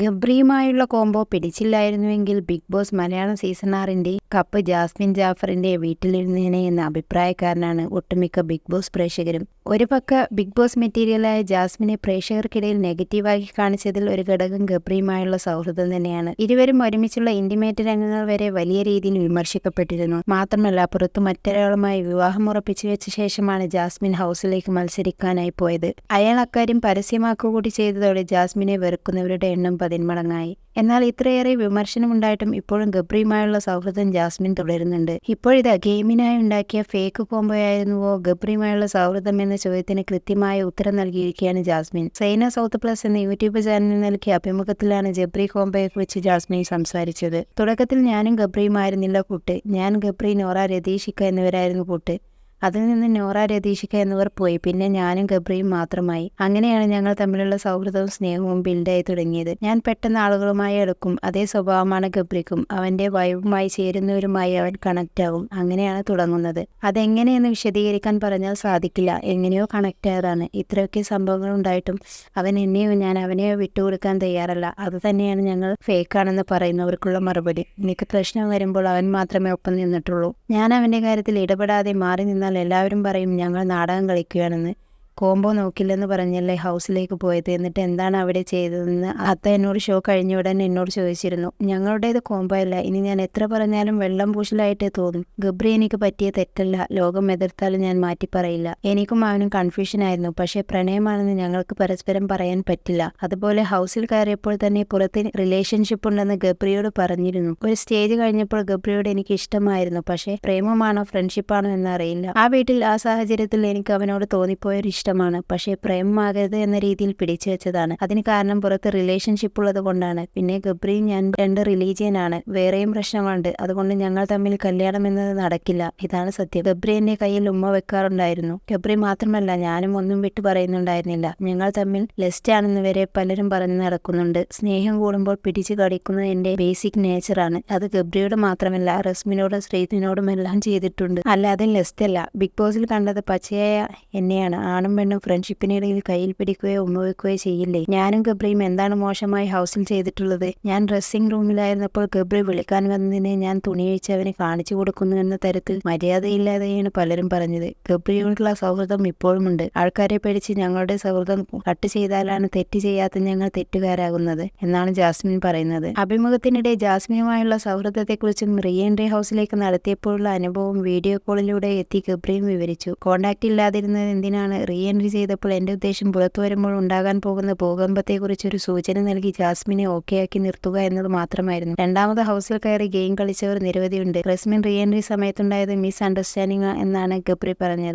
ഗബ്രിയുമായുള്ള combo പിടിച്ചില്ലായിരുന്നുവെങ്കിൽ big Boss Malayalam season ആറിന്റെ കപ്പ് ജാസ്മിൻ ജാഫറിന്റെ വീട്ടിലിരുന്നേനെ എന്ന അഭിപ്രായക്കാരനാണ് ഒട്ടുമിക്ക ബിഗ് ബോസ് പ്രേക്ഷകരും. ഒരു പക്ക ബിഗ് ബോസ് മെറ്റീരിയലായ ജാസ്മിനെ പ്രേക്ഷകർക്കിടയിൽ നെഗറ്റീവാക്കി കാണിച്ചതിൽ ഒരു ഘടകം ഗബ്രിയുമായുള്ള സൗഹൃദം തന്നെയാണ്. ഇരുവരും ഒരുമിച്ചുള്ള ഇന്റിമേറ്റ് രംഗങ്ങൾ വരെ വലിയ രീതിയിൽ വിമർശിക്കപ്പെട്ടിരുന്നു. മാത്രമല്ല പുറത്തു മറ്റൊരാളുമായി വിവാഹം ഉറപ്പിച്ചു വെച്ച ശേഷമാണ് ജാസ്മിൻ ഹൗസിലേക്ക് മത്സരിക്കാനായി പോയത്. അയാൾ അക്കാര്യം പരസ്യമാക്കുകൂടി ചെയ്തതോടെ ജാസ്മിനെ വെറുക്കുന്നവരുടെ എണ്ണം പതിന്മടങ്ങായി. എന്നാൽ ഇത്രയേറെ വിമർശനമുണ്ടായിട്ടും ഇപ്പോഴും ഗബ്രിയുമായുള്ള സൗഹൃദം ജാസ്മിൻ തുടരുന്നുണ്ട്. ഇപ്പോഴിതാ ഗെയിമിനായി ഉണ്ടാക്കിയ ഫേക്ക് കോംബോയായിരുന്നുവോ ഗബ്രിയുമായുള്ള സൗഹൃദം എന്ന ചോദ്യത്തിന് കൃത്യമായ ഉത്തരം നൽകിയിരിക്കുകയാണ് ജാസ്മിൻ. സൈന സൗത്ത് പ്ലസ് എന്ന യൂട്യൂബ് ചാനലിൽ നൽകിയ അഭിമുഖത്തിലാണ് ജബ്രി കോംബോയെക്കുറിച്ച് ജാസ്മിൻ സംസാരിച്ചത്. തുടക്കത്തിൽ ഞാനും ഗബ്രിയുമായിരുന്നില്ല കൂട്ട്. ഞാൻ ഗബ്രി നോറ രതീഷിക്ക എന്നിവരായിരുന്നു കൂട്ട്. അതിൽ നിന്ന് നോറ രതീഷിക്ക എന്നിവർ പോയി. പിന്നെ ഞാനും ഗബ്രിയും മാത്രമായി. അങ്ങനെയാണ് ഞങ്ങൾ തമ്മിലുള്ള സൗഹൃദവും സ്നേഹവും ബിൽഡായി തുടങ്ങിയത്. ഞാൻ പെട്ടെന്ന് ആളുകളുമായി എടുക്കും അതേ സ്വഭാവമാണ് ഗബ്രിക്കും. അവന്റെ വൈബുമായി ചേരുന്നവരുമായി അവൻ കണക്റ്റ് ആവും. അങ്ങനെയാണ് തുടങ്ങുന്നത്. അതെങ്ങനെയെന്ന് വിശദീകരിക്കാൻ പറഞ്ഞാൽ സാധിക്കില്ല. എങ്ങനെയോ കണക്റ്റ് ആയതാണ്. ഇത്രയൊക്കെ സംഭവങ്ങൾ ഉണ്ടായിട്ടും അവൻ എന്നെയോ ഞാൻ അവനെയോ വിട്ടുകൊടുക്കാൻ തയ്യാറല്ല. അത് തന്നെയാണ് ഞങ്ങൾ ഫേക്കാണെന്ന് പറയുന്നവർക്കുള്ള മറുപടി. എനിക്ക് പ്രശ്നം വരുമ്പോൾ അവൻ മാത്രമേ ഒപ്പം നിന്നിട്ടുള്ളൂ. ഞാൻ അവന്റെ കാര്യത്തിൽ ഇടപെടാതെ മാറി നിന്നാൽ എല്ലാവരും പറയും ഞങ്ങൾ നാടകം കളിക്കുകയാണെന്ന്. കോംബോ നോക്കില്ലെന്ന് പറഞ്ഞല്ലേ ഹൗസിലേക്ക് പോയത്? എന്നിട്ട് എന്താണ് അവിടെ ചെയ്തതെന്ന് അത്ത എന്നോട് ഷോ കഴിഞ്ഞ ഉടൻ എന്നോട് ചോദിച്ചിരുന്നു. ഞങ്ങളുടേത് കോംബോ അല്ല. ഇനി ഞാൻ എത്ര പറഞ്ഞാലും വെള്ളം പൂശലായിട്ടേ തോന്നും. ഗബ്രി എനിക്ക് പറ്റിയ തെറ്റല്ല. ലോകം എതിർത്താലും ഞാൻ മാറ്റി പറയില്ല. എനിക്കും അവനും കൺഫ്യൂഷൻ ആയിരുന്നു. പക്ഷേ പ്രണയമാണെന്ന് ഞങ്ങൾക്ക് പരസ്പരം പറയാൻ പറ്റില്ല. അതുപോലെ ഹൗസിൽ കയറിയപ്പോൾ തന്നെ പുറത്ത് റിലേഷൻഷിപ്പ് ഉണ്ടെന്ന് ഗബ്രിയോട് പറഞ്ഞിരുന്നു. ഒരു സ്റ്റേജ് കഴിഞ്ഞപ്പോൾ ഗബ്രിയോട് എനിക്ക് ഇഷ്ടമായിരുന്നു. പക്ഷേ പ്രേമമാണോ ഫ്രണ്ട്ഷിപ്പാണോ എന്നറിയില്ല. ആ വീട്ടിൽ ആ സാഹചര്യത്തിൽ എനിക്ക് അവനോട് തോന്നിപ്പോയൊരു ഇഷ്ടമാണ്. പക്ഷേ പ്രേമമാകരുത് എന്ന രീതിയിൽ പിടിച്ചു വെച്ചതാണ്. അതിന് കാരണം പുറത്ത് റിലേഷൻഷിപ്പ് ഉള്ളത് കൊണ്ടാണ്. പിന്നെ ഗബ്രിയും ഞാൻ രണ്ട് റിലീജിയൻ ആണ്. വേറെയും പ്രശ്നങ്ങളുണ്ട് അതുകൊണ്ട് ഞങ്ങൾ തമ്മിൽ കല്യാണം എന്നത് നടക്കില്ല. ഇതാണ് സത്യം. ഗബ്രി എന്റെ കയ്യിൽ ഉമ്മ വെക്കാറുണ്ടായിരുന്നു. ഗബ്രി മാത്രമല്ല ഞാനും ഒന്നും വിട്ടു പറയുന്നുണ്ടായിരുന്നില്ല. ഞങ്ങൾ തമ്മിൽ ലെസ്റ്റ് ആണെന്ന് വരെ പലരും പറഞ്ഞു നടക്കുന്നുണ്ട്. സ്നേഹം കൂടുമ്പോൾ പിടിച്ചു കടിക്കുന്നത് എന്റെ ബേസിക് നേച്ചറാണ് അത് ഗബ്രിയോട് മാത്രമല്ല റസ്മിനോടും ശ്രീത്തിനോടും എല്ലാം ചെയ്തിട്ടുണ്ട്. അല്ലാതെ ലെസ്റ്റ് അല്ല. ബിഗ് ബോസിൽ കണ്ടത് പച്ചയായ എന്നെയാണ്. ആണും പെണ്ണും ഫ്രണ്ട്ഷിപ്പിനിടയിൽ കയ്യിൽ പിടിക്കുകയോ ഉമ്മ വെക്കുകയോ ചെയ്യില്ലേ? ഞാനും ഗബ്രിയും എന്താണ് മോശമായി ഹൗസിൽ ചെയ്തിട്ടുള്ളത്? ഞാൻ ഡ്രസ്സിംഗ് റൂമിലായിരുന്നപ്പോൾ ഗബ്രി വിളിക്കാൻ വന്നതിനെ ഞാൻ തുണിയഴിച്ച് അവനെ കാണിച്ചു കൊടുക്കുന്നു എന്ന തരത്തിൽ മര്യാദയില്ലാതെയാണ് പലരും പറഞ്ഞത്. ഗബ്രിയോടുള്ള സൗഹൃദം ഇപ്പോഴുമുണ്ട്. ആൾക്കാരെ പേടിച്ച് ഞങ്ങളുടെ സൗഹൃദം കട്ട് ചെയ്താലാണ് തെറ്റ് ചെയ്യാത്ത ഞങ്ങൾ തെറ്റുകാരാകുന്നത് എന്നാണ് ജാസ്മിൻ പറയുന്നത്. അഭിമുഖത്തിനിടെ ജാസ്മിനുമായുള്ള സൗഹൃദത്തെക്കുറിച്ചും റീ എൻട്രി ഹൗസിലേക്ക് നടത്തിയപ്പോഴുള്ള അനുഭവം വീഡിയോ കോളിലൂടെ എത്തി ഗബ്രിയും വിവരിച്ചു. കോണ്ടാക്ട് ഇല്ലാതിരുന്നത് എന്തിനാണ്? റീ എൻട്രി ചെയ്തപ്പോൾ എന്റെ ഉദ്ദേശം പുറത്തു വരുമ്പോൾ ഉണ്ടാകാൻ പോകുന്ന ഭൂകമ്പത്തെക്കുറിച്ചൊരു സൂചന നൽകി ജാസ്മിനെ ഓക്കെയാക്കി നിർത്തുക എന്നത് മാത്രമായിരുന്നു. രണ്ടാമത് ഹൗസിൽ കയറി ഗെയിം കളിച്ചവർ നിരവധിയുണ്ട്. റസ്മിൻ റീഎൻട്രി സമയത്തുണ്ടായത് മിസ് അണ്ടർസ്റ്റാൻഡിംഗ് എന്നാണ് ഗബ്രി പറഞ്ഞത്.